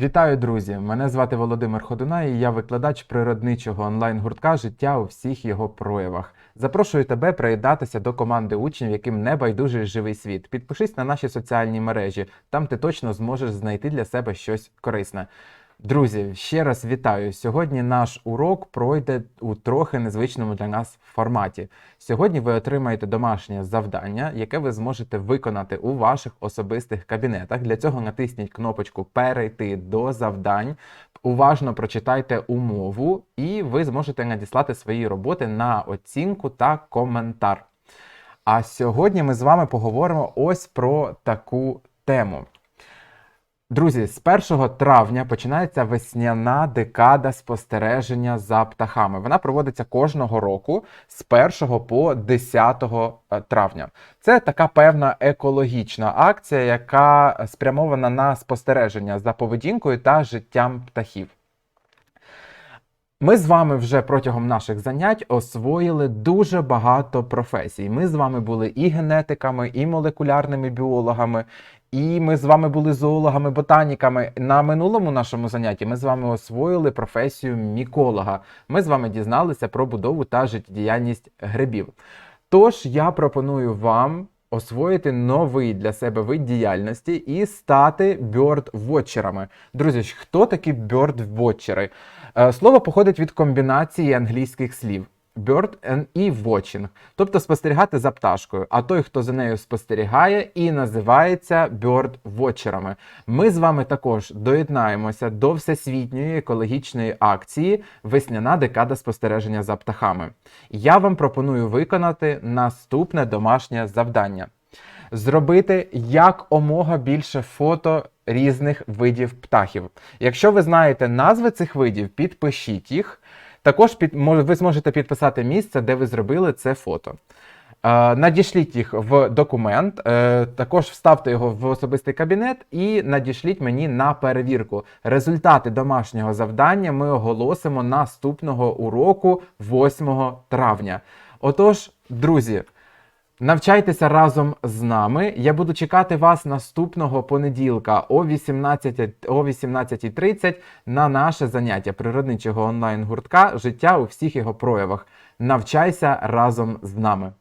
Вітаю, друзі! Мене звати Володимир Ходуна, і я викладач природничого онлайн-гуртка Життя у всіх його проявах. Запрошую тебе приєднатися до команди учнів, яким не байдужий живий світ. Підпишись на наші соціальні мережі, там ти точно зможеш знайти для себе щось корисне. Друзі, ще раз вітаю. Сьогодні наш урок пройде у трохи незвичному для нас форматі. Сьогодні ви отримаєте домашнє завдання, яке ви зможете виконати у ваших особистих кабінетах. Для цього натисніть кнопочку Перейти до завдань. Уважно прочитайте умову, і ви зможете надіслати свої роботи на оцінку та коментар. А сьогодні ми з вами поговоримо ось про таку тему. Друзі, з 1 травня починається весняна декада спостереження за птахами. Вона проводиться кожного року з 1 по 10 травня. Це така певна екологічна акція, яка спрямована на спостереження за поведінкою та життям птахів. Ми з вами вже протягом наших занять освоїли дуже багато професій. Ми з вами були і генетиками, і молекулярними біологами, і ми з вами були зоологами, ботаніками. На минулому нашому занятті ми з вами освоїли професію міколога. Ми з вами дізналися про будову та життєдіяльність грибів. Тож я пропоную вам освоїти новий для себе вид діяльності і стати бьорд-вотчерами. Друзі, хто такі бьорд-вотчери? Е, Слово походить від комбінації англійських слів. Bird and і watching, тобто спостерігати за пташкою. А той, хто за нею спостерігає, і називається bird-watcherами. Ми з вами також доєднаємося до всесвітньої екологічної акції Весняна декада спостереження за птахами. Я вам пропоную виконати наступне домашнє завдання: зробити якомога більше фото різних видів птахів. Якщо ви знаєте назви цих видів, підпишіть їх. Також під, ви зможете підписати місце, де ви зробили це фото. Е, надішліть їх в документ, е, також вставте його в особистий кабінет і надішліть мені на перевірку. Результати домашнього завдання ми оголосимо наступного уроку 8 травня. Отож, друзі, Навчайтеся разом з нами. Я буду чекати вас наступного понеділка о 18.30 о 18.30 на наше заняття природничого онлайн-гуртка Життя у всіх його проявах. Навчайся разом з нами.